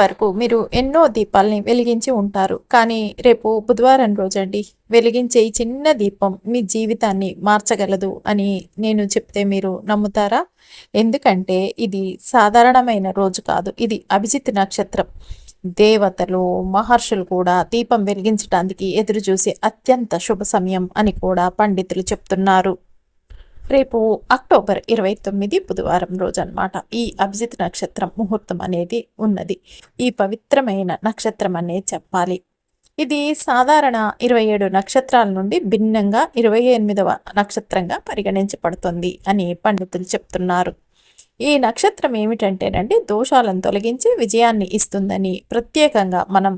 వరకు మీరు ఎన్నో దీపాల్ని వెలిగించి ఉంటారు. కానీ రేపు బుధవారం రోజండి. వెలిగించే ఈ చిన్న దీపం మీ జీవితాన్ని మార్చగలదు అని నేను చెప్తే మీరు నమ్ముతారా? ఎందుకంటే ఇది సాధారణమైన రోజు కాదు. ఇది అభిజిత్ నక్షత్రం. దేవతలు మహర్షులు కూడా దీపం వెలిగించడానికి ఎదురు చూసే అత్యంత శుభ సమయం అని కూడా పండితులు చెప్తున్నారు. రేపు అక్టోబర్ ఇరవై తొమ్మిది బుధవారం రోజు అనమాట ఈ అభిజిత్ నక్షత్రం ముహూర్తం అనేది ఉన్నది. ఈ పవిత్రమైన నక్షత్రం అనే చెప్పాలి. ఇది సాధారణ ఇరవై ఏడు నక్షత్రాల నుండి భిన్నంగా ఇరవై ఎనిమిదవ నక్షత్రంగా పరిగణించబడుతుంది అని పండితులు చెప్తున్నారు. ఈ నక్షత్రం ఏమిటంటేనండి దోషాలను తొలగించి విజయాన్ని ఇస్తుందని ప్రత్యేకంగా మనం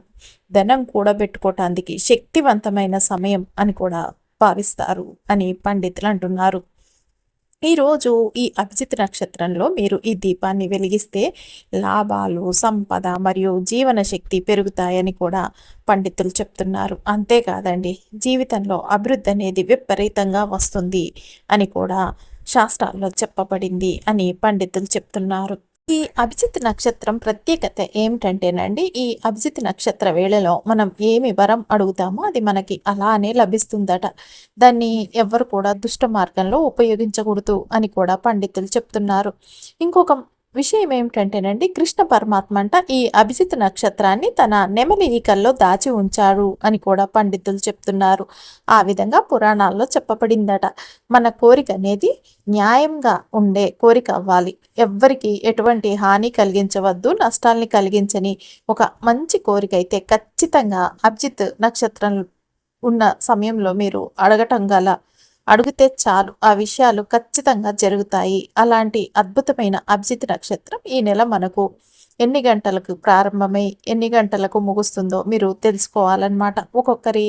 ధనం కూడబెట్టుకోవటానికి శక్తివంతమైన సమయం అని కూడా భావిస్తారు అని పండితులు అంటున్నారు. ఈరోజు ఈ అభిజిత్ నక్షత్రంలో మీరు ఈ దీపాన్ని వెలిగిస్తే లాభాలు సంపద మరియు జీవన శక్తి పెరుగుతాయని కూడా పండితులు చెప్తున్నారు. అంతేకాదండి జీవితంలో అభివృద్ధి అనేది విపరీతంగా వస్తుంది అని కూడా శాస్త్రాల్లో చెప్పబడింది అని పండితులు చెప్తున్నారు. ఈ అభిజిత్ నక్షత్రం ప్రత్యేకత ఏమిటంటేనండి ఈ అభిజిత్ నక్షత్ర వేళలో మనం ఏమి వరం అడుగుతామో అది మనకి అలానే లభిస్తుందట. దాన్ని ఎవరు కూడా దుష్ట మార్గంలో ఉపయోగించకూడదు అని కూడా పండితులు చెప్తున్నారు. ఇంకొక విషయం ఏమిటంటేనండి కృష్ణ పరమాత్మ అంట ఈ అభిజిత్ నక్షత్రాన్ని తన నెమలి ఈకల్లో దాచి ఉంచారు అని కూడా పండితులు చెప్తున్నారు. ఆ విధంగా పురాణాల్లో చెప్పబడిందట. మన కోరిక అనేది న్యాయంగా ఉండే కోరిక అవ్వాలి. ఎవ్వరికి ఎటువంటి హాని కలిగించవద్దు నష్టాల్ని కలిగించని ఒక మంచి కోరిక అయితే ఖచ్చితంగా అభిజిత్ నక్షత్రం ఉన్న సమయంలో మీరు అడగటం గల అడిగితే చాలు ఆ విషయాలు ఖచ్చితంగా జరుగుతాయి. అలాంటి అద్భుతమైన అభిజిత్ నక్షత్రం ఈ నెల మనకు ఎన్ని గంటలకు ప్రారంభమై ఎన్ని గంటలకు ముగుస్తుందో మీరు తెలుసుకోవాలన్నమాట. ఒక్కొక్కరి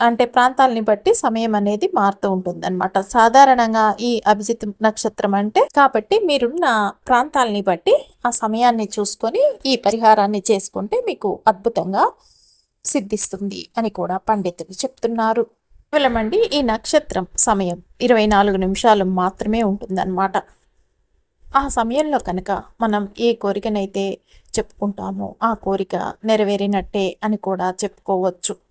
అంటే ప్రాంతాలని బట్టి సమయం అనేది మారుతూ ఉంటుందన్నమాట. సాధారణంగా ఈ అభిజిత్ నక్షత్రం అంటే కాబట్టి మీరున్న ప్రాంతాలని బట్టి ఆ సమయాన్ని చూసుకొని ఈ పరిహారాన్ని చేసుకుంటే మీకు అద్భుతంగా సిద్ధిస్తుంది అని కూడా పండితులు చెప్తున్నారు. కేవలమండి ఈ నక్షత్రం సమయం. ఇరవై నాలుగు నిమిషాలు మాత్రమే ఉంటుందన్నమాట. ఆ సమయంలో కనుక మనం ఏ కోరికనైతే చెప్పుకుంటామో ఆ కోరిక నెరవేరినట్టే అని కూడా చెప్పుకోవచ్చు.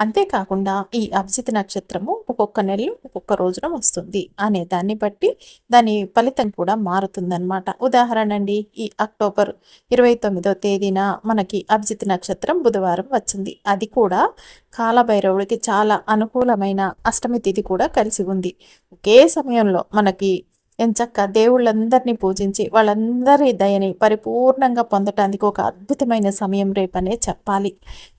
అంతేకాకుండా ఈ అభిజిత్ నక్షత్రము ఒక్కొక్క నెలలో ఒక్కొక్క రోజున వస్తుంది అనే దాన్ని బట్టి దాని ఫలితం కూడా మారుతుందన్నమాట. ఉదాహరణ అండి ఈ అక్టోబర్ ఇరవై తొమ్మిదో తేదీన మనకి అభిజిత్ నక్షత్రం బుధవారం వచ్చింది. అది కూడా కాలభైరవుడికి చాలా అనుకూలమైన అష్టమి తిథి కూడా కలిసి ఉంది. ఒకే సమయంలో మనకి ఎంచక్క దేవుళ్ళందరినీ పూజించి వాళ్ళందరి దయని పరిపూర్ణంగా పొందటానికి ఒక అద్భుతమైన సమయం రేపనే చెప్పాలి.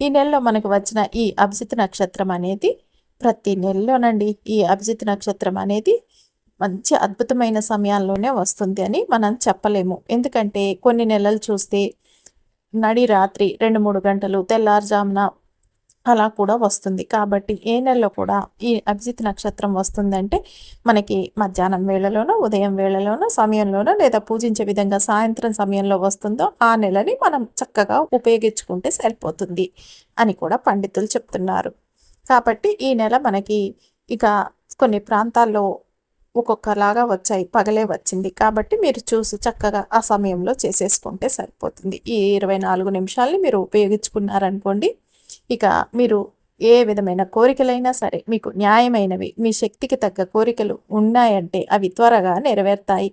ఈ నెలలో మనకు వచ్చిన ఈ అభిజిత్ నక్షత్రం అనేది ప్రతి నెలలోనండి. ఈ అభిజిత్ నక్షత్రం అనేది మంచి అద్భుతమైన సమయాల్లోనే వస్తుంది అని మనం చెప్పలేము. ఎందుకంటే కొన్ని నెలలు చూస్తే నడి రాత్రి రెండు మూడు గంటలు తెల్లారుజామున అలా కూడా వస్తుంది. కాబట్టి ఏ నెలలో కూడా ఈ అభిజిత్ నక్షత్రం వస్తుందంటే మనకి మధ్యాహ్నం వేళలోనో ఉదయం వేళలోనో సమయంలోనో లేదా పూజించే విధంగా సాయంత్రం సమయంలో వస్తుందో ఆ నెలని మనం చక్కగా ఉపయోగించుకుంటే సరిపోతుంది అని కూడా పండితులు చెప్తున్నారు. కాబట్టి ఈ నెల మనకి ఇక కొన్ని ప్రాంతాల్లో ఒక్కొక్కలాగా వచ్చాయి పగలే వచ్చింది. కాబట్టి మీరు చూసి చక్కగా ఆ సమయంలో చేసేసుకుంటే సరిపోతుంది. ఈ ఇరవై నాలుగు నిమిషాల్ని మీరు ఉపయోగించుకున్నారనుకోండి ఇక మీరు ఏ విధమైన కోరికలైనా సరే మీకు న్యాయమైనవి మీ శక్తికి తగ్గ కోరికలు ఉన్నాయంటే అవి త్వరగా నెరవేరుతాయి.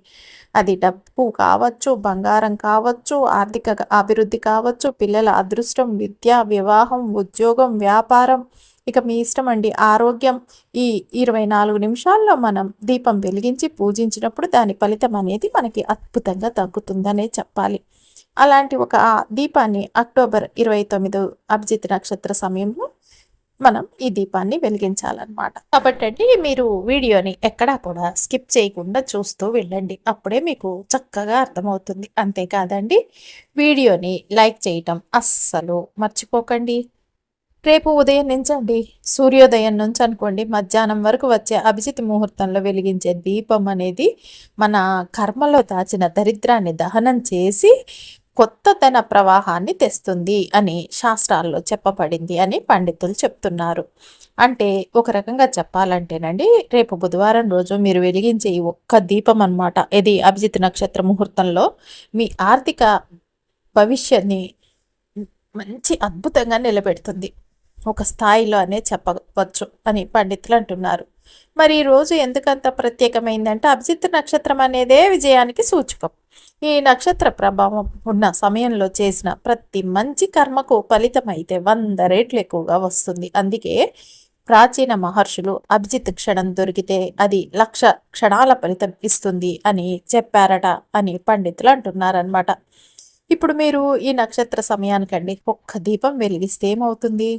అది డబ్బు కావచ్చు బంగారం కావచ్చు ఆర్థిక అభివృద్ధి కావచ్చు పిల్లల అదృష్టం విద్య వివాహం ఉద్యోగం వ్యాపారం. ఇక మీ ఇష్టం అండి ఆరోగ్యం. ఈ ఇరవై నాలుగు నిమిషాల్లో మనం దీపం వెలిగించి పూజించినప్పుడు దాని ఫలితం అనేది మనకి అద్భుతంగా తగ్గుతుందనే చెప్పాలి. అలాంటి ఒక దీపాన్ని అక్టోబర్ ఇరవై తొమ్మిది అభిజిత్ నక్షత్ర సమయంలో మనం ఈ దీపాన్ని వెలిగించాలన్నమాట. కాబట్టి అండి మీరు వీడియోని ఎక్కడా కూడా స్కిప్ చేయకుండా చూస్తూ వెళ్ళండి. అప్పుడే మీకు చక్కగా అర్థమవుతుంది. అంతేకాదండి వీడియోని లైక్ చేయటం అస్సలు మర్చిపోకండి. రేపు ఉదయం నుంచి అండి సూర్యోదయం నుంచి అనుకోండి మధ్యాహ్నం వరకు వచ్చే అభిజిత్ ముహూర్తంలో వెలిగించే దీపం అనేది మన కర్మలో దాచిన దరిద్రాన్ని దహనం చేసి కొత్త ధన ప్రవాహాన్ని తెస్తుంది అని శాస్త్రాల్లో చెప్పబడింది అని పండితులు చెప్తున్నారు. అంటే ఒక రకంగా చెప్పాలంటేనండి రేపు బుధవారం రోజు మీరు వెలిగించే ఈ ఒక్క దీపం అనమాట ఇది అభిజిత్ నక్షత్ర ముహూర్తంలో మీ ఆర్థిక భవిష్యత్ని మంచి అద్భుతంగా నిలబెడుతుంది. ఒక స్థాయిలో అనే చెప్పవచ్చు అని పండితులు అంటున్నారు. మరి ఈ రోజు ఎందుకంత ప్రత్యేకమైందంటే అభిజిత్ నక్షత్రం అనేదే విజయానికి సూచకం. ఈ నక్షత్ర ప్రభావం ఉన్న సమయంలో చేసిన ప్రతి మంచి కర్మకు ఫలితం అయితే వంద రేట్లు ఎక్కువగా వస్తుంది. అందుకే ప్రాచీన మహర్షులు అభిజిత్ క్షణం దొరికితే అది లక్ష క్షణాల ఫలితం ఇస్తుంది అని చెప్పారట అని పండితులు అంటున్నారనమాట ఇప్పుడు మీరు ఈ నక్షత్ర సమయానికండి ఒక్క దీపం వెలిగిస్తే ఏమవుతుంది?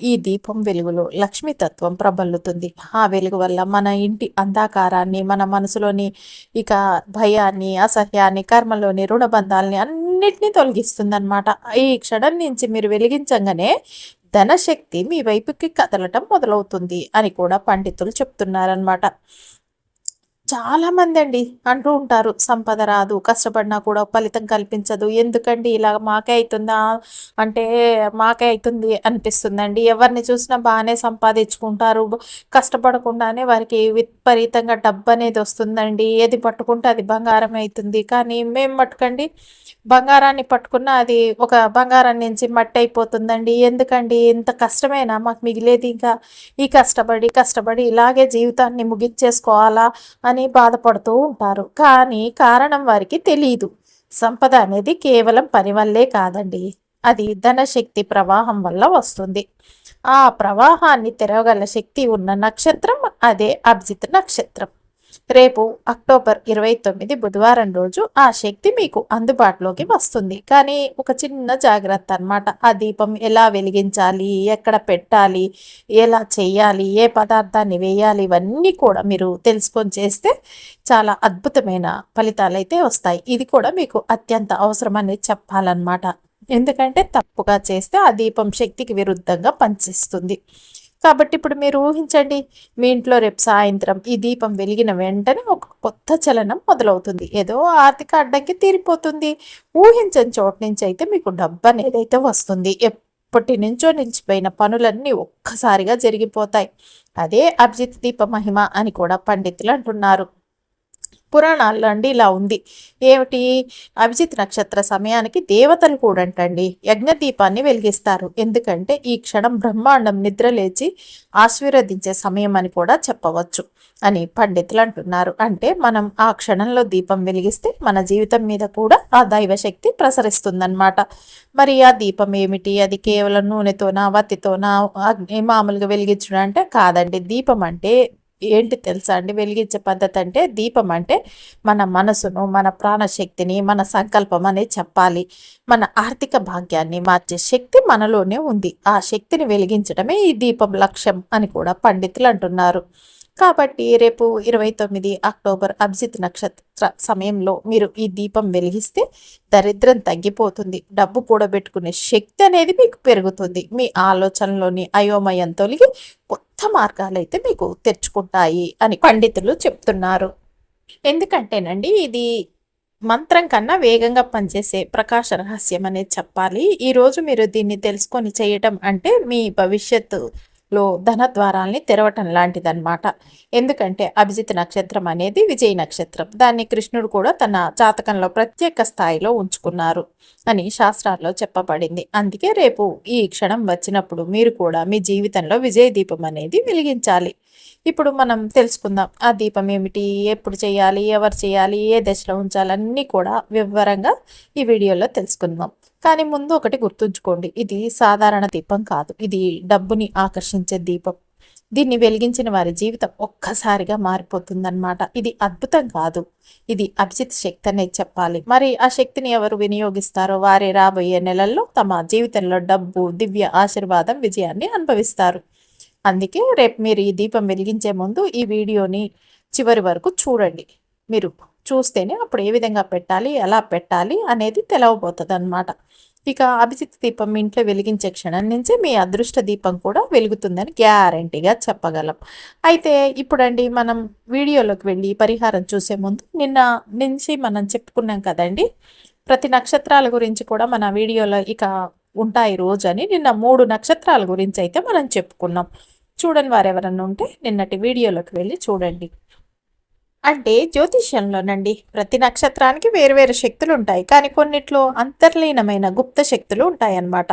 ఈ దీపం వెలుగులో లక్ష్మీతత్వం ప్రబల్లుతుంది. ఆ వెలుగు వల్ల మన ఇంటి అంధాకారాన్ని మన మనసులోని ఇక భయాన్ని అసహ్యాన్ని కర్మలోని రుణబంధాలని అన్నిటినీ తొలగిస్తుంది అనమాట ఈ క్షణం నుంచి మీరు వెలిగించగానే ధనశక్తి మీ వైపుకి కదలటం మొదలవుతుంది అని కూడా పండితులు చెప్తున్నారనమాట చాలామంది అండి అంటూ ఉంటారు. సంపద రాదు కష్టపడినా కూడా ఫలితం కల్పించదు. ఎందుకండి ఇలా మాకే అవుతుందా అంటే మాకే అవుతుంది అనిపిస్తుందండి. ఎవరిని చూసినా బాగానే సంపాదించుకుంటారు. కష్టపడకుండానే వారికి విపరీతంగా డబ్బు అనేది వస్తుందండి. ఏది పట్టుకుంటే అది బంగారం అవుతుంది. కానీ మేము పట్టుకండి బంగారాన్ని పట్టుకున్న అది ఒక బంగారం నుంచి మట్టి అయిపోతుందండి. ఎందుకండి? ఇంత కష్టమేనా మాకు మిగిలేది ఇంకా ఈ కష్టపడి కష్టపడి ఇలాగే జీవితాన్ని ముగించేసుకోవాలా అని బాధపడుతూ ఉంటారు. కానీ కారణం వారికి తెలియదు సంపద అనేది కేవలం పని వల్లే కాదండి. అది ధనశక్తి ప్రవాహం వల్ల వస్తుంది. ఆ ప్రవాహాన్ని తెరవగల శక్తి ఉన్న నక్షత్రం అదే అభిజిత్ నక్షత్రం. రేపు అక్టోబర్ ఇరవై తొమ్మిది బుధవారం రోజు ఆ శక్తి మీకు అందుబాటులోకి వస్తుంది. కానీ ఒక చిన్న జాగ్రత్త అనమాట ఆ దీపం ఎలా వెలిగించాలి? ఎక్కడ పెట్టాలి? ఎలా చేయాలి? ఏ పదార్థాన్ని వేయాలి? ఇవన్నీ కూడా మీరు తెలుసుకొని చేస్తే చాలా అద్భుతమైన ఫలితాలు అయితే వస్తాయి. ఇది కూడా మీకు అత్యంత అవసరమని చెప్పాలన్నమాట. ఎందుకంటే తప్పుగా చేస్తే ఆ దీపం శక్తికి విరుద్ధంగా పనిచేస్తుంది. కాబట్టి ఇప్పుడు మీరు ఊహించండి మీ ఇంట్లో రేపు సాయంత్రం ఈ దీపం వెలిగిన వెంటనే ఒక కొత్త చలనం మొదలవుతుంది. ఏదో ఆర్థిక అడ్డంకి తీరిపోతుంది. ఊహించని చోటు నుంచి అయితే మీకు డబ్బు అనేది అయితే వస్తుంది. ఎప్పటి నుంచో నిలిచిపోయిన పనులన్నీ ఒక్కసారిగా జరిగిపోతాయి. అదే అభిజిత్ దీప మహిమ అని కూడా పండితులు అంటున్నారు. పురాణాల్లో అండి ఇలా ఉంది. ఏమిటి? అభిజిత్ నక్షత్ర సమయానికి దేవతలు కూడా అంటండి యజ్ఞదీపాన్ని వెలిగిస్తారు. ఎందుకంటే ఈ క్షణం బ్రహ్మాండం నిద్రలేచి ఆశీర్వదించే సమయం అని కూడా చెప్పవచ్చు అని పండితులు అంటున్నారు. అంటే మనం ఆ క్షణంలో దీపం వెలిగిస్తే మన జీవితం మీద కూడా ఆ దైవశక్తి ప్రసరిస్తుందన్నమాట. మరి ఆ దీపం ఏమిటి? అది కేవలం నూనెతోనా వత్తితోనా మామూలుగా వెలిగించడం అంటే కాదండి. దీపం అంటే ఏంటి తెలుసా అండి? వెలిగించే పద్ధతి అంటే దీపం అంటే మన మనసును మన ప్రాణశక్తిని మన సంకల్పం అనే చెప్పాలి. మన ఆర్థిక భాగ్యాన్ని మార్చే శక్తి మనలోనే ఉంది. ఆ శక్తిని వెలిగించడమే ఈ దీపం లక్ష్యం అని కూడా పండితులు అంటున్నారు. కాబట్టి రేపు ఇరవై తొమ్మిది అక్టోబర్ అభిజిత్ నక్షత్ర సమయంలో మీరు ఈ దీపం వెలిగిస్తే దరిద్రం తగ్గిపోతుంది. డబ్బు కూడబెట్టుకునే శక్తి అనేది మీకు పెరుగుతుంది. మీ ఆలోచనలోని అయోమయం తొలగి కొత్త మార్గాలు అయితే మీకు తెచ్చుకుంటాయి అని పండితులు చెప్తున్నారు. ఎందుకంటేనండి ఇది మంత్రం కన్నా వేగంగా పనిచేసే ప్రకాశ రహస్యం అనేది చెప్పాలి. ఈరోజు మీరు దీన్ని తెలుసుకొని చేయటం అంటే మీ భవిష్యత్తు లో ధన ద్వారాల్ని తెరవటం లాంటిదన్నమాట. ఎందుకంటే అభిజిత్ నక్షత్రం అనేది విజయ నక్షత్రం. దాన్ని కృష్ణుడు కూడా తన జాతకంలో ప్రత్యేక స్థాయిలో ఉంచుకున్నారు అని శాస్త్రాల్లో చెప్పబడింది. అందుకే రేపు ఈ క్షణం వచ్చినప్పుడు మీరు కూడా మీ జీవితంలో విజయ దీపం అనేది వెలిగించాలి. ఇప్పుడు మనం తెలుసుకుందాం. ఆ దీపం ఏమిటి? ఎప్పుడు చేయాలి? ఎవరు చేయాలి? ఏ దశలో ఉంచాలన్నీ కూడా వివరంగా ఈ వీడియోలో తెలుసుకుందాం. కానీ ముందు ఒకటి గుర్తుంచుకోండి. ఇది సాధారణ దీపం కాదు. ఇది డబ్బుని ఆకర్షించే దీపం. దీన్ని వెలిగించిన వారి జీవితం ఒక్కసారిగా మారిపోతుందన్నమాట. ఇది అద్భుతం కాదు. ఇది అభిజిత్ శక్తి అనేది చెప్పాలి. మరి ఆ శక్తిని ఎవరు వినియోగిస్తారో వారే రాబోయే నెలల్లో తమ జీవితంలో డబ్బు దివ్య ఆశీర్వాదం విజయాన్ని అనుభవిస్తారు. అందుకే రేపు మీరు ఈ దీపం వెలిగించే ముందు ఈ వీడియోని చివరి వరకు చూడండి. మీరు చూస్తేనే అప్పుడు ఏ విధంగా పెట్టాలి ఎలా పెట్టాలి అనేది తెలవబోతుంది అనమాట ఇక అభిజిత్ దీపం ఇంట్లో వెలిగించే క్షణం నుంచి మీ అదృష్ట దీపం కూడా వెలుగుతుందని గ్యారంటీగా చెప్పగలం. అయితే ఇప్పుడండి మనం వీడియోలోకి వెళ్ళి పరిహారం చూసే ముందు నిన్న నుంచి మనం చెప్పుకున్నాం కదండి ప్రతి నక్షత్రాల గురించి కూడా మన వీడియోలో ఇక ఉంటాయి రోజు అని నిన్న మూడు నక్షత్రాల గురించి అయితే మనం చెప్పుకున్నాం. చూడని వారు ఎవరన్నా ఉంటే నిన్నటి వీడియోలోకి వెళ్ళి చూడండి. అంటే జ్యోతిష్యంలోనండి. ప్రతి నక్షత్రానికి వేరువేరు శక్తులు ఉంటాయి కానీ కొన్నిట్లో అంతర్లీనమైన గుప్త శక్తులు ఉంటాయన్నమాట.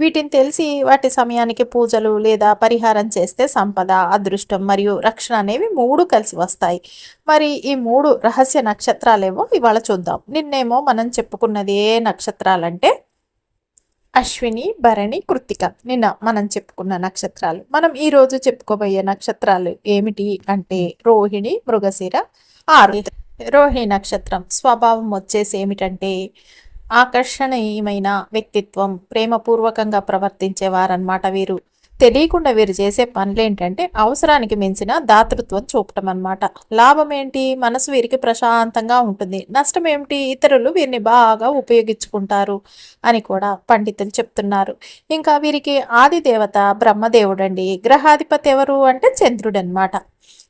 వీటిని తెలిసి వాటి సమయానికి పూజలు లేదా పరిహారం చేస్తే సంపద అదృష్టం మరియు రక్షణ అనేవి మూడు కలిసి వస్తాయి. మరి ఈ మూడు రహస్య నక్షత్రాలేమో ఇవాళ చూద్దాం. నిన్నేమో మనం చెప్పుకున్నది ఏ నక్షత్రాలంటే అశ్విని భరణి కృత్తిక నిన్న మనం చెప్పుకున్న నక్షత్రాలు. మనం ఈ రోజు చెప్పుకోబోయే నక్షత్రాలు ఏమిటి అంటే రోహిణి మృగశిర ఆరు. రోహిణి నక్షత్రం స్వభావం వచ్చేసి ఏమిటంటే ఆకర్షణీయమైన వ్యక్తిత్వం ప్రేమపూర్వకంగా ప్రవర్తించేవారనమాట వీరు. తెలియకుండా వీరు చేసే పనులు ఏంటంటే అవసరానికి మించిన దాతృత్వం చూపటం అనమాట లాభం ఏంటి? మనసు వీరికి ప్రశాంతంగా ఉంటుంది. నష్టం ఏమిటి? ఇతరులు వీరిని బాగా ఉపయోగించుకుంటారు అని కూడా పండితులు చెప్తున్నారు. ఇంకా వీరికి ఆది దేవత బ్రహ్మదేవుడు అండి గ్రహాధిపతి ఎవరు అంటే చంద్రుడు అనమాట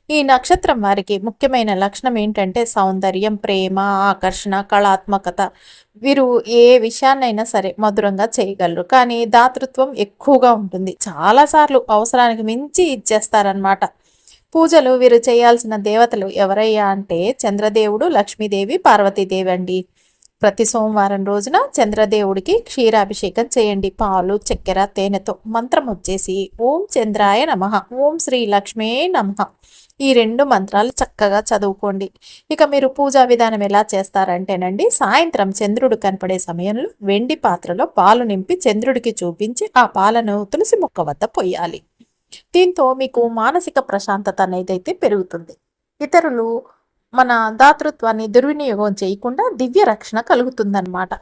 ఈ నక్షత్రం వారికి ముఖ్యమైన లక్షణం ఏంటంటే సౌందర్యం ప్రేమ ఆకర్షణ కళాత్మకత. వీరు ఏ విషయాన్నైనా సరే మధురంగా చేయగలరు. కానీ దాతృత్వం ఎక్కువగా ఉంటుంది. చాలాసార్లు అవసరానికి మించి ఇచ్చేస్తారనమాట పూజలు వీరు చేయాల్సిన దేవతలు ఎవరయ్యా అంటే చంద్రదేవుడు లక్ష్మీదేవి పార్వతీదేవి అండి. ప్రతి సోమవారం రోజున చంద్రదేవుడికి క్షీరాభిషేకం చేయండి. పాలు చక్కెర తేనెతో మంత్రం వచ్చేసి ఓం చంద్రాయ నమ. ఓం శ్రీ లక్ష్మే నమ. ఈ రెండు మంత్రాలు చక్కగా చదువుకోండి. ఇక మీరు పూజా విధానం ఎలా చేస్తారంటేనండి సాయంత్రం చంద్రుడు కనపడే సమయంలో వెండి పాత్రలో పాలు నింపి చంద్రుడికి చూపించి ఆ పాలను తులసి మొక్క వద్ద పొయ్యాలి. దీంతో మీకు మానసిక ప్రశాంతత అనేది అయితే పెరుగుతుంది. ఇతరులు మన దాతృత్వాన్ని దుర్వినియోగం చేయకుండా దివ్య రక్షణ కలుగుతుందన్నమాట.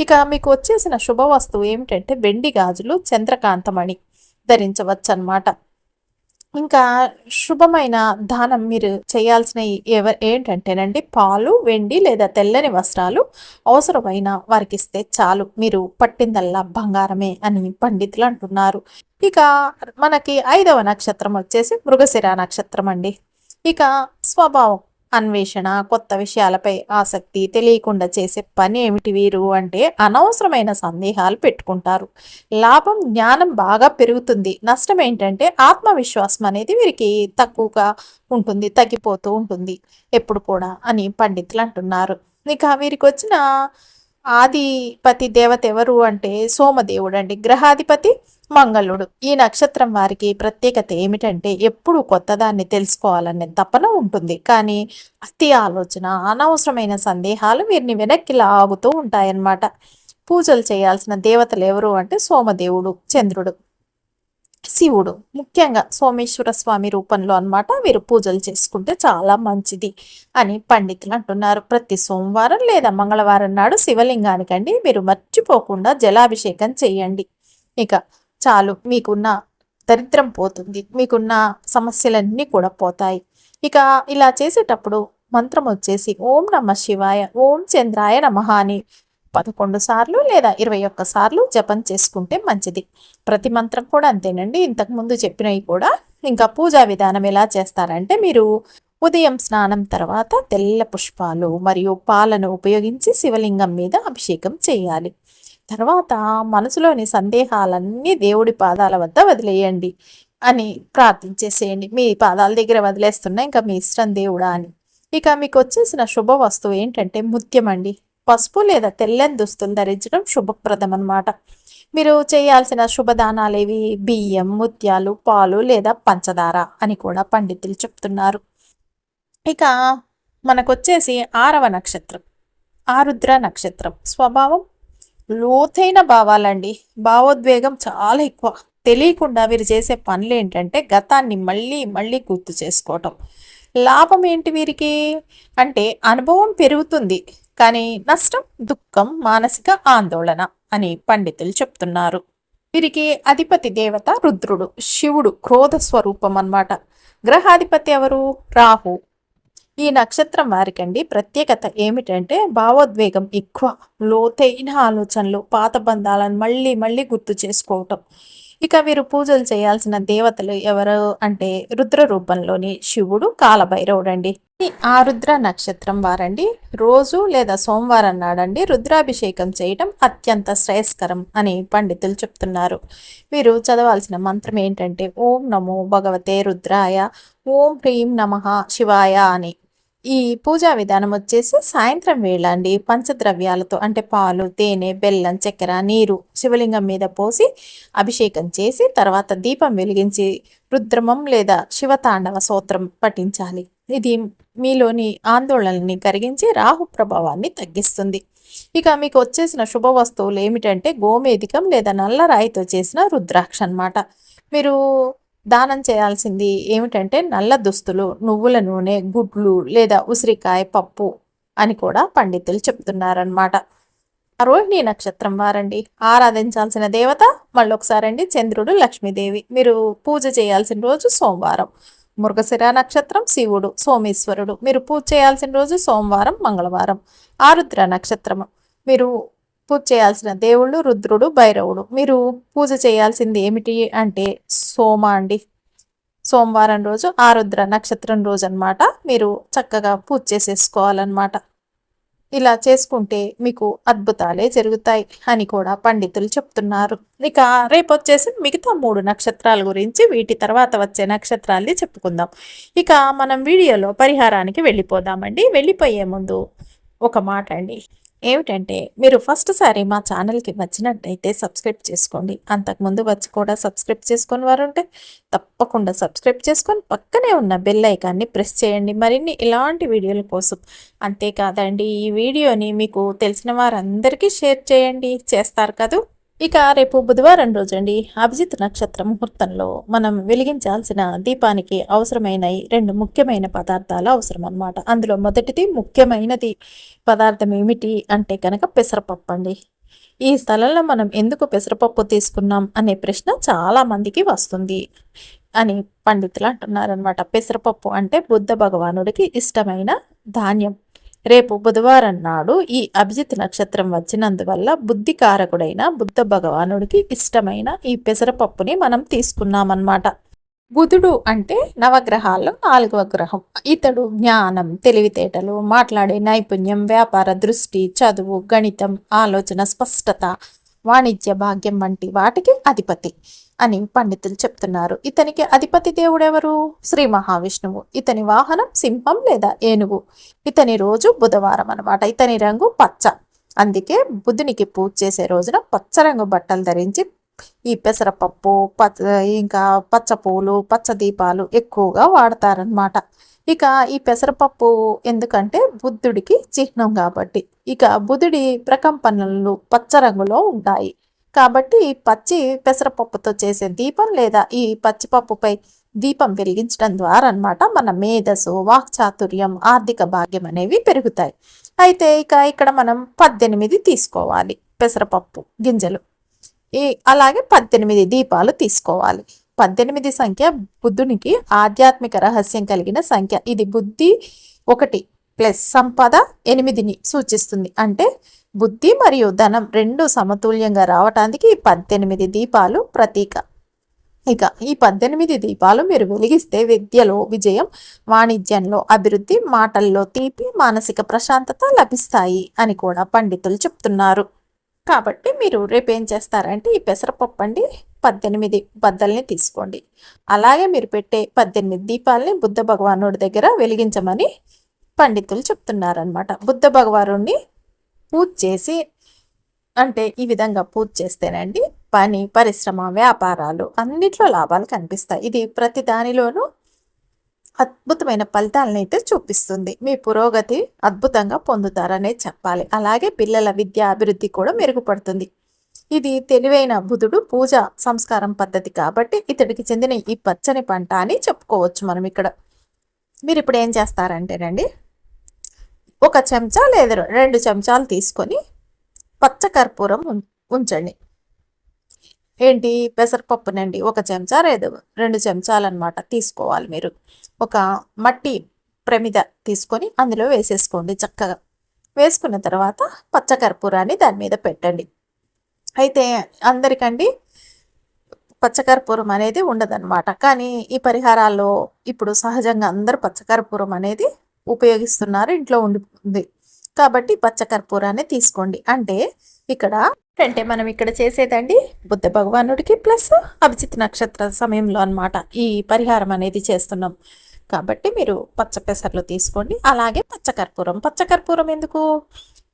ఇక మీకు వచ్చేసిన శుభవస్తువు ఏమిటంటే వెండి గాజులు చంద్రకాంతమణి ధరించవచ్చు అనమాట ఇంకా శుభమైన దానం మీరు చేయాల్సిన ఎవరు ఏంటంటేనండి పాలు వెండి లేదా తెల్లని వస్త్రాలు అవసరమైన వారికి ఇస్తే చాలు. మీరు పట్టిందల్లా బంగారమే అని పండితులు అంటున్నారు. ఇక మనకి ఐదవ నక్షత్రం వచ్చేసి మృగశిర నక్షత్రం అండి ఇక స్వభావం. అన్వేషణ కొత్త విషయాలపై ఆసక్తి తెలియకుండా చేసే పని ఏమిటి వీరు అంటే అనవసరమైన సందేహాలు పెట్టుకుంటారు. లాభం జ్ఞానం బాగా పెరుగుతుంది. నష్టం ఏంటంటే ఆత్మవిశ్వాసం అనేది వీరికి తక్కువగా ఉంటుంది తగ్గిపోతూ ఉంటుంది. ఎప్పుడు కూడా అని పండితులు అంటున్నారు. ఇక వీరికి వచ్చిన ఆదిపతి దేవత ఎవరు అంటే సోమదేవుడు అండి. గ్రహాధిపతి మంగళుడు. ఈ నక్షత్రం వారికి ప్రత్యేకత ఏమిటంటే ఎప్పుడు కొత్తదాన్ని తెలుసుకోవాలనే తపన ఉంటుంది. కానీ అతి ఆలోచన అనవసరమైన సందేహాలు వీరిని వెనక్కి లాగుతూ ఉంటాయన్నమాట. పూజలు చేయాల్సిన దేవతలు ఎవరు అంటే సోమదేవుడు చంద్రుడు శివుడు. ముఖ్యంగా సోమేశ్వర స్వామి రూపంలో అనమాట వీరు పూజలు చేసుకుంటే చాలా మంచిది అని పండితులు అంటున్నారు. ప్రతి సోమవారం లేదా మంగళవారం నాడు శివలింగానికండి మీరు మర్చిపోకుండా జలాభిషేకం చేయండి. ఇక చాలు మీకున్న దరిద్రం పోతుంది. మీకున్న సమస్యలన్నీ కూడా పోతాయి. ఇక ఇలా చేసేటప్పుడు మంత్రం వచ్చేసి ఓం నమ శివాయ ఓం చంద్రాయ నమ అని పదకొండు సార్లు లేదా ఇరవై ఒక్క సార్లు జపం చేసుకుంటే మంచిది. ప్రతి మంత్రం కూడా అంతేనండి. ఇంతకుముందు చెప్పినవి కూడా ఇంకా పూజా విధానం ఎలా చేస్తారంటే మీరు ఉదయం స్నానం తర్వాత తెల్ల పుష్పాలు మరియు పాలను ఉపయోగించి శివలింగం మీద అభిషేకం చేయాలి. తర్వాత మనసులోని సందేహాలన్నీ దేవుడి పాదాల వద్ద వదిలేయండి అని ప్రార్థించేసేయండి మీ పాదాల దగ్గర వదిలేస్తున్నా ఇంకా మీ ఇష్టం దేవుడా అని. ఇక మీకు వచ్చేసిన శుభ వస్తువు ఏంటంటే ముత్యం అండి పసుపు లేదా తెల్లని దుస్తులు ధరించడం శుభప్రదం అనమాట మీరు చేయాల్సిన శుభదానాలు ఏవి బియ్యం ముత్యాలు పాలు లేదా పంచదార అని కూడా పండితులు చెప్తున్నారు. ఇక మనకొచ్చేసి ఆరవ నక్షత్రం. ఆరుద్ర నక్షత్రం. స్వభావం లోతైన భావాలండి. భావోద్వేగం చాలా ఎక్కువ. తెలియకుండా వీరు చేసే పనులు ఏంటంటే గతాన్ని మళ్ళీ మళ్ళీ గుర్తు చేసుకోవటం. లాభం ఏంటి వీరికి? అంటే అనుభవం పెరుగుతుంది. కానీ నష్టం దుఃఖం మానసిక ఆందోళన అని పండితులు చెప్తున్నారు. వీరికి అధిపతి దేవత రుద్రుడు శివుడు క్రోధ స్వరూపం అన్నమాట గ్రహాధిపతి ఎవరు? రాహు. ఈ నక్షత్రం వారికండి ప్రత్యేకత ఏమిటంటే భావోద్వేగం ఎక్కువ లోతైన ఆలోచనలు పాత బంధాలను మళ్ళీ మళ్ళీ గుర్తు చేసుకోవటం. ఇక వీరు పూజలు చేయాల్సిన దేవతలు ఎవరు అంటే రుద్ర రూపంలోని శివుడు కాలభైరవుడు అండి ఆ ఆరుద్ర నక్షత్రం వారండి. రోజు లేదా సోమవారం నాడండి రుద్రాభిషేకం చేయటం అత్యంత శ్రేయస్కరం అని పండితులు చెప్తున్నారు. వీరు చదవాల్సిన మంత్రం ఏంటంటే ఓం నమో భగవతే రుద్రాయ ఓం హ్రీం నమ శివాయ అని. ఈ పూజా విధానం వచ్చేసి సాయంత్రం వేళ అండి. పంచద్రవ్యాలతో అంటే పాలు తేనె బెల్లం చక్కెర నీరు శివలింగం మీద పోసి అభిషేకం చేసి తర్వాత దీపం వెలిగించి రుద్రమం లేదా శివతాండవ సూత్రం పఠించాలి. ఇది మీలోని ఆందోళనని కరిగించి రాహు ప్రభావాన్ని తగ్గిస్తుంది. ఇక మీకు వచ్చేసిన శుభ వస్తువులు ఏమిటంటే గోమేధికం లేదా నల్ల రాయితో చేసిన రుద్రాక్ష అన్నమాట. మీరు దానం చేయాల్సింది ఏమిటంటే నల్ల దుస్తులు నువ్వుల నూనె గుడ్లు లేదా ఉసిరికాయ పప్పు అని కూడా పండితులు చెప్తున్నారనమాట రోహిణి నక్షత్రం వారండి. ఆరాధించాల్సిన దేవత మళ్ళొకసారండి చంద్రుడు లక్ష్మీదేవి. మీరు పూజ చేయాల్సిన రోజు సోమవారం. మృగశిర నక్షత్రం శివుడు సోమేశ్వరుడు. మీరు పూజ చేయాల్సిన రోజు సోమవారం మంగళవారం. ఆరుద్ర నక్షత్రము. మీరు పూజ చేయాల్సిన దేవుళ్ళు రుద్రుడు భైరవుడు. మీరు పూజ చేయాల్సింది ఏమిటి అంటే సోమ అండి. సోమవారం రోజు ఆరుద్ర నక్షత్రం రోజు అనమాట మీరు చక్కగా పూజ చేసేసుకోవాలన్నమాట. ఇలా చేసుకుంటే మీకు అద్భుతాలే జరుగుతాయి అని కూడా పండితులు చెప్తున్నారు. ఇక రేపు వచ్చేసి మిగతా మూడు నక్షత్రాల గురించి వీటి తర్వాత వచ్చే నక్షత్రాల్ని చెప్పుకుందాం. ఇక మనం వీడియోలో పరిహారానికి వెళ్ళిపోదామండి. వెళ్ళిపోయే ముందు ఒక మాట అండి. ఏమిటంటే మీరు ఫస్ట్ సారి మా ఛానల్కి వచ్చినట్టయితే సబ్స్క్రైబ్ చేసుకోండి. అంతకుముందు వచ్చి కూడా సబ్స్క్రైబ్ చేసుకుని వారు ఉంటే తప్పకుండా సబ్స్క్రైబ్ చేసుకొని పక్కనే ఉన్న బెల్ ఐకాన్ని ప్రెస్ చేయండి. మరిన్ని ఇలాంటి వీడియోల కోసం అంతేకాదండి ఈ వీడియోని మీకు తెలిసిన వారందరికీ షేర్ చేయండి. చేస్తారు కదా? ఇక రేపు బుధవారం రోజండి అభిజిత్ నక్షత్ర ముహూర్తంలో మనం వెలిగించాల్సిన దీపానికి అవసరమైన రెండు ముఖ్యమైన పదార్థాలు అవసరం అనమాట అందులో మొదటిది ముఖ్యమైనది పదార్థం ఏమిటి అంటే కనుక పెసరపప్పు అండి. ఈ స్థలంలో మనం ఎందుకు పెసరపప్పు తీసుకున్నాం అనే ప్రశ్న చాలా మందికి వస్తుంది అని పండితులు అంటున్నారనమాట పెసరపప్పు అంటే బుద్ధ భగవానుడికి ఇష్టమైన ధాన్యం. రేపు బుధవారం నాడు ఈ అభిజిత్ నక్షత్రం వచ్చినందువల్ల బుద్ధికారకుడైన బుద్ధ భగవానుడికి ఇష్టమైన ఈ పెసరపప్పుని మనం తీసుకున్నామన్నమాట. బుధుడు అంటే నవగ్రహాల్లో నాలుగవ గ్రహం. ఇతడు జ్ఞానం తెలివితేటలు మాట్లాడే నైపుణ్యం వ్యాపార దృష్టి చదువు గణితం ఆలోచన స్పష్టత వాణిజ్య భాగ్యం వంటి వాటికి అధిపతి. అని పండితులు చెప్తున్నారు. ఇతనికి అధిపతి దేవుడెవరు? శ్రీ మహావిష్ణువు. ఇతని వాహనం సింహం లేదా ఏనుగు. ఇతని రోజు బుధవారం అనమాట ఇతని రంగు పచ్చ. అందుకే బుధునికి పూజ చేసే రోజున పచ్చ రంగు బట్టలు ధరించి ఈ పెసరపప్పు పచ్చ ఇంకా పచ్చ పూలు పచ్చ దీపాలు ఎక్కువగా వాడతారనమాట ఇక ఈ పెసరపప్పు ఎందుకంటే బుద్ధుడికి చిహ్నం కాబట్టి. ఇక బుధుడి ప్రకంపనలు పచ్చ రంగులో ఉంటాయి. కాబట్టి పచ్చి పెసరపప్పుతో చేసే దీపం లేదా ఈ పచ్చిపప్పుపై దీపం వెలిగించడం ద్వారా అనమాట మన మేధస్సు వాక్చాతుర్యం ఆర్థిక భాగ్యం అనేవి పెరుగుతాయి. అయితే ఇక ఇక్కడ మనం పద్దెనిమిది తీసుకోవాలి పెసరపప్పు గింజలు. ఈ అలాగే పద్దెనిమిది దీపాలు తీసుకోవాలి. పద్దెనిమిది సంఖ్య బుద్ధునికి ఆధ్యాత్మిక రహస్యం కలిగిన సంఖ్య. ఇది బుద్ధి ఒకటి. ప్లస్ సంపద ఎనిమిదిని సూచిస్తుంది. అంటే బుద్ధి మరియు ధనం రెండు సమతుల్యంగా రావటానికి పద్దెనిమిది దీపాలు ప్రతీక. ఇక ఈ పద్దెనిమిది దీపాలు మీరు వెలిగిస్తే విద్యలో విజయం వాణిజ్యంలో అభివృద్ధి మాటల్లో తీపి మానసిక ప్రశాంతత లభిస్తాయి అని కూడా పండితులు చెప్తున్నారు. కాబట్టి మీరు రేపు ఏం చేస్తారంటే ఈ పెసరపప్పు అండి పద్దెనిమిది బద్దల్ని తీసుకోండి. అలాగే మీరు పెట్టే పద్దెనిమిది దీపాలని బుద్ధ భగవానుడి దగ్గర వెలిగించమని పండితులు చెప్తున్నారనమాట బుద్ధ భగవానుడిని పూజ చేసి అంటే ఈ విధంగా పూజ చేస్తేనండి పని పరిశ్రమ వ్యాపారాలు అన్నిట్లో లాభాలు కనిపిస్తాయి. ఇది ప్రతి దానిలోనూ అద్భుతమైన ఫలితాలను అయితే చూపిస్తుంది. మీ పురోగతి అద్భుతంగా పొందుతారనే చెప్పాలి. అలాగే పిల్లల విద్యా అభివృద్ధి కూడా మెరుగుపడుతుంది. ఇది తెలివైన బుధుడు పూజ సంస్కారం పద్ధతి కాబట్టి ఇతడికి చెందిన ఈ పచ్చని పంట అని చెప్పుకోవచ్చు మనం ఇక్కడ. మీరు ఇప్పుడు ఏం చేస్తారంటేనండి ఒక చెంచా లేదా రెండు చెంచాలు తీసుకొని పచ్చకర్పూరం ఉంచండి. ఏంటి? పెసరపప్పునండి ఒక చెంచా లేదు రెండు చెంచాలు అనమాట తీసుకోవాలి మీరు. ఒక మట్టి ప్రమిద తీసుకొని అందులో వేసేసుకోండి చక్కగా. వేసుకున్న తర్వాత పచ్చకర్పూరాన్ని దాని మీద పెట్టండి. అయితే అందరికండి పచ్చకర్పూరం అనేది ఉండదన్నమాట. కానీ ఈ పరిహారాల్లో ఇప్పుడు సహజంగా అందరూ పచ్చకర్పూరం అనేది ఉపయోగిస్తున్నారు ఇంట్లో ఉండి కాబట్టి పచ్చకర్పూరాన్ని తీసుకోండి. అంటే ఇక్కడ అంటే మనం ఇక్కడ చేసేదండి బుద్ధ భగవానుడికి ప్లస్ అభిజిత్ నక్షత్ర సమయంలో అనమాట ఈ పరిహారం అనేది చేస్తున్నాం. కాబట్టి మీరు పచ్చపెసర్లు తీసుకోండి. అలాగే పచ్చకర్పూరం పచ్చకర్పూరం ఎందుకు?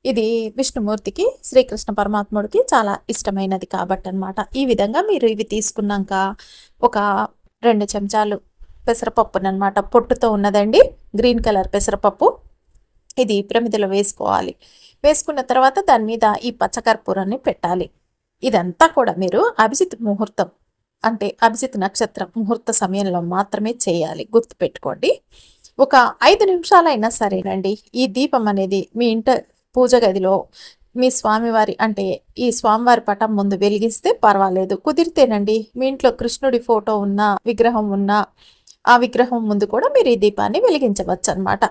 ఇది విష్ణుమూర్తికి శ్రీకృష్ణ పరమాత్ముడికి చాలా ఇష్టమైనది కాబట్టి అనమాట ఈ విధంగా మీరు ఇవి తీసుకున్నాక ఒక రెండు చెంచాలు పెసరపప్పునమాట పొట్టుతో ఉన్నదండి. గ్రీన్ కలర్ పెసరపప్పు. ఇది ప్రమిదలో వేసుకోవాలి. వేసుకున్న తర్వాత దాని మీద ఈ పచ్చకర్పూరాన్ని పెట్టాలి. ఇదంతా కూడా మీరు అభిజిత్ ముహూర్తం అంటే అభిజిత్ నక్షత్రం ముహూర్త సమయంలో మాత్రమే చేయాలి. గుర్తుపెట్టుకోండి. ఒక ఐదు నిమిషాలైనా సరేనండి. ఈ దీపం అనేది మీ ఇంట పూజ గదిలో మీ స్వామివారి అంటే ఈ స్వామివారి పటం ముందు వెలిగిస్తే పర్వాలేదు. కుదిరితేనండి మీ ఇంట్లో కృష్ణుడి ఫోటో ఉన్న విగ్రహం ఉన్న ఆ విగ్రహం ముందు కూడా మీరు ఈ దీపాన్ని వెలిగించవచ్చు అనమాట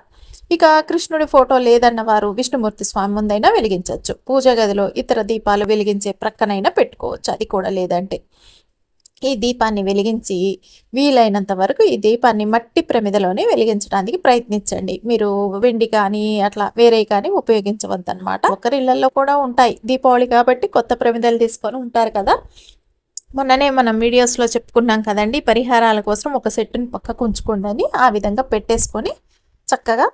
ఇక కృష్ణుడి ఫోటో లేదన్న వారు విష్ణుమూర్తి స్వామి ముందైనా వెలిగించవచ్చు. పూజ గదిలో ఇతర దీపాలు వెలిగించే ప్రక్కనైనా పెట్టుకోవచ్చు. అది కూడా లేదంటే. ఈ దీపాన్ని వెలిగించి వీలైనంత వరకు ఈ దీపాన్ని మట్టి ప్రమిదలోనే వెలిగించడానికి ప్రయత్నించండి. మీరు వెండి కానీ అట్లా వేరే కానీ ఉపయోగించవద్దు అనమాట ఒకరిళ్ళలో కూడా ఉంటాయి దీపావళి కాబట్టి కొత్త ప్రమిదలు తీసుకొని ఉంటారు కదా. మొన్ననే మనం వీడియోస్లో చెప్పుకున్నాం కదండి పరిహారాల కోసం ఒక సెట్టుని పక్కకు ఉంచుకోండి ఆ విధంగా పెట్టేసుకొని చక్కగా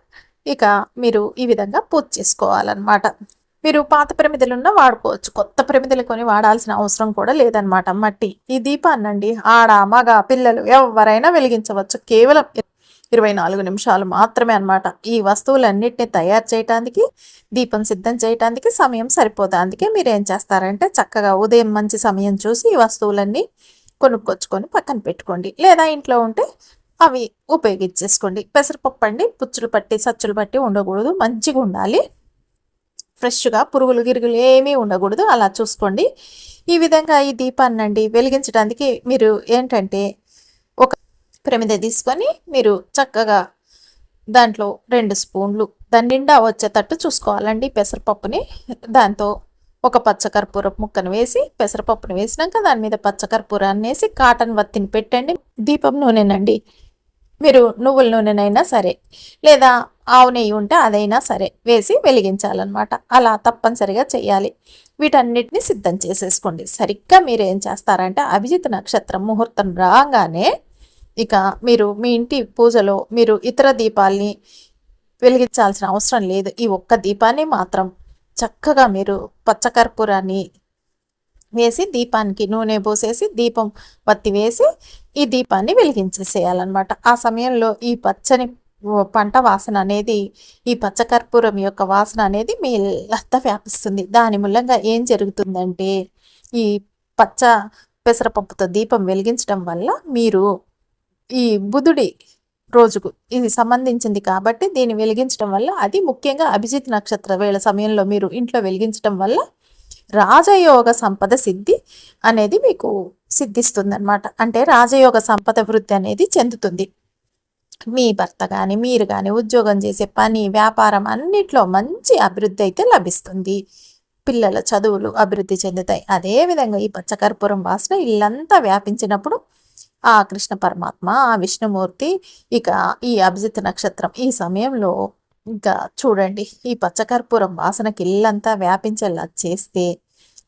ఇక మీరు ఈ విధంగా పూజ చేసుకోవాలన్నమాట. మీరు పాత ప్రమిదలున్న వాడుకోవచ్చు. కొత్త ప్రమిదలు కొని వాడాల్సిన అవసరం కూడా లేదనమాట మట్టి ఈ దీపాన్నండి ఆడ మగ పిల్లలు ఎవరైనా వెలిగించవచ్చు. కేవలం ఇరవై నాలుగు నిమిషాలు మాత్రమే అనమాట ఈ వస్తువులన్నిటిని తయారు చేయటానికి దీపం సిద్ధం చేయటానికి సమయం సరిపోదు అందుకే మీరు ఏం చేస్తారంటే చక్కగా ఉదయం మంచి సమయం చూసి ఈ వస్తువులన్నీ కొనుక్కొచ్చుకొని పక్కన పెట్టుకోండి. లేదా ఇంట్లో ఉంటే అవి ఉపయోగించేసుకోండి. పెసరపప్పు అండి పుచ్చులు పట్టి సచ్చులు పట్టి ఉండకూడదు. మంచిగా ఉండాలి. ఫ్రెష్గా పురుగులు గిరుగులు ఏమీ ఉండకూడదు. అలా చూసుకోండి. ఈ విధంగా ఈ దీపాన్ని అండి వెలిగించడానికి మీరు ఏంటంటే ఒక ప్రమిద తీసుకొని మీరు చక్కగా దాంట్లో రెండు స్పూన్లు దాని నిండా వచ్చేటట్టు చూసుకోవాలండి పెసరపప్పుని. దాంతో ఒక పచ్చకర్పూర ముక్కను వేసి పెసరపప్పును వేసినాక దాని మీద పచ్చకర్పూరాన్ని వేసి కాటన్ వత్తిని పెట్టండి. దీపం నూనెనండి. మీరు నువ్వుల నూనెనైనా సరే లేదా ఆవు నెయ్యి ఉంటే అదైనా సరే వేసి వెలిగించాలన్నమాట. అలా తప్పనిసరిగా చేయాలి. వీటన్నిటిని సిద్ధం చేసేసుకోండి. సరిగ్గా మీరు ఏం చేస్తారంటే అభిజిత్ నక్షత్రం ముహూర్తం రాగానే ఇక మీరు మీ ఇంటి పూజలో మీరు ఇతర దీపాల్ని వెలిగించాల్సిన అవసరం లేదు. ఈ ఒక్క దీపాన్ని మాత్రం చక్కగా మీరు పచ్చకర్పూరాన్ని వేసి దీపానికి నూనె పోసేసి దీపం వత్తి వేసి ఈ దీపాన్ని వెలిగించేసేయాలన్నమాట. ఆ సమయంలో ఈ పచ్చని పంట వాసన అనేది ఈ పచ్చకర్పూరం యొక్క వాసన అనేది మీ లత్త వ్యాపిస్తుంది. దాని మూలంగా ఏం జరుగుతుందంటే ఈ పచ్చ పెసరపప్పుతో దీపం వెలిగించడం వల్ల మీరు ఈ బుధుడి రోజుకు ఇది సంబంధించింది కాబట్టి దీన్ని వెలిగించడం వల్ల అది ముఖ్యంగా అభిజిత్ నక్షత్ర వేళ సమయంలో మీరు ఇంట్లో వెలిగించడం వల్ల రాజయోగ సంపద సిద్ధి అనేది మీకు సిద్ధిస్తుంది అనమాట అంటే రాజయోగ సంపద వృద్ధి అనేది చెందుతుంది. మీ భర్త కానీ మీరు కానీ ఉద్యోగం చేసే పని వ్యాపారం అన్నిట్లో మంచి అభివృద్ధి అయితే లభిస్తుంది. పిల్లల చదువులు అభివృద్ధి చెందుతాయి. అదేవిధంగా ఈ పచ్చకర్పూరం వాసన ఇల్లంతా వ్యాపించినప్పుడు ఆ కృష్ణ పరమాత్మ ఆ విష్ణుమూర్తి ఇక ఈ అభిజిత్ నక్షత్రం ఈ సమయంలో ఇంకా చూడండి ఈ పచ్చకర్పూరం వాసనకి ఇల్లంతా వ్యాపించేలా చేస్తే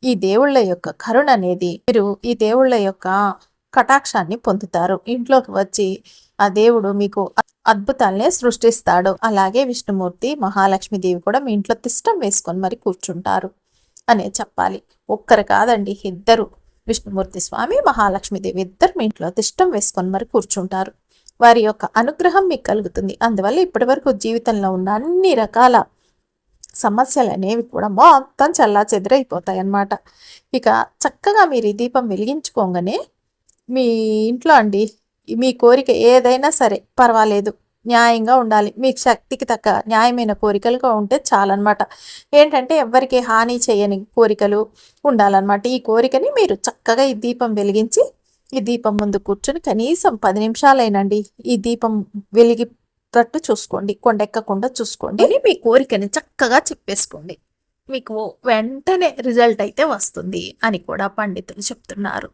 ఈ దేవుళ్ళ యొక్క కరుణ అనేది మీరు ఈ దేవుళ్ళ యొక్క కటాక్షాన్ని పొందుతారు. ఇంట్లోకి వచ్చి ఆ దేవుడు మీకు అద్భుతాలనే సృష్టిస్తాడు. అలాగే విష్ణుమూర్తి మహాలక్ష్మీదేవి కూడా మీ ఇంట్లో తిష్టం వేసుకొని మరి కూర్చుంటారు అనే చెప్పాలి. ఒక్కరు కాదండి ఇద్దరు. విష్ణుమూర్తి స్వామి మహాలక్ష్మీదేవి ఇద్దరు మీ ఇంట్లో తిష్టం వేసుకొని మరి కూర్చుంటారు. వారి యొక్క అనుగ్రహం మీకు కలుగుతుంది. అందువల్ల ఇప్పటి వరకు జీవితంలో ఉన్న అన్ని రకాల సమస్యలు అనేవి కూడా మొత్తం చల్లా చెదిరైపోతాయి అన్నమాట ఇక చక్కగా మీరు ఈ దీపం వెలిగించుకోగానే మీ ఇంట్లో అండి మీ కోరిక ఏదైనా సరే పర్వాలేదు. న్యాయంగా ఉండాలి. మీకు శక్తికి తగ్గ న్యాయమైన కోరికలుగా ఉంటే చాలన్నమాట. ఏంటంటే ఎవరికి హాని చేయని కోరికలు ఉండాలన్నమాట. ఈ కోరికని మీరు చక్కగా ఈ దీపం వెలిగించి ఈ దీపం ముందు కూర్చొని కనీసం పది నిమిషాలైనండి. ఈ దీపం వెలిగినట్టు చూసుకోండి. కొండెక్కకుండా చూసుకోండి. మీ కోరికని చక్కగా చెప్పేసుకోండి. మీకు వెంటనే రిజల్ట్ అయితే వస్తుంది అని కూడా పండితులు చెప్తున్నారు.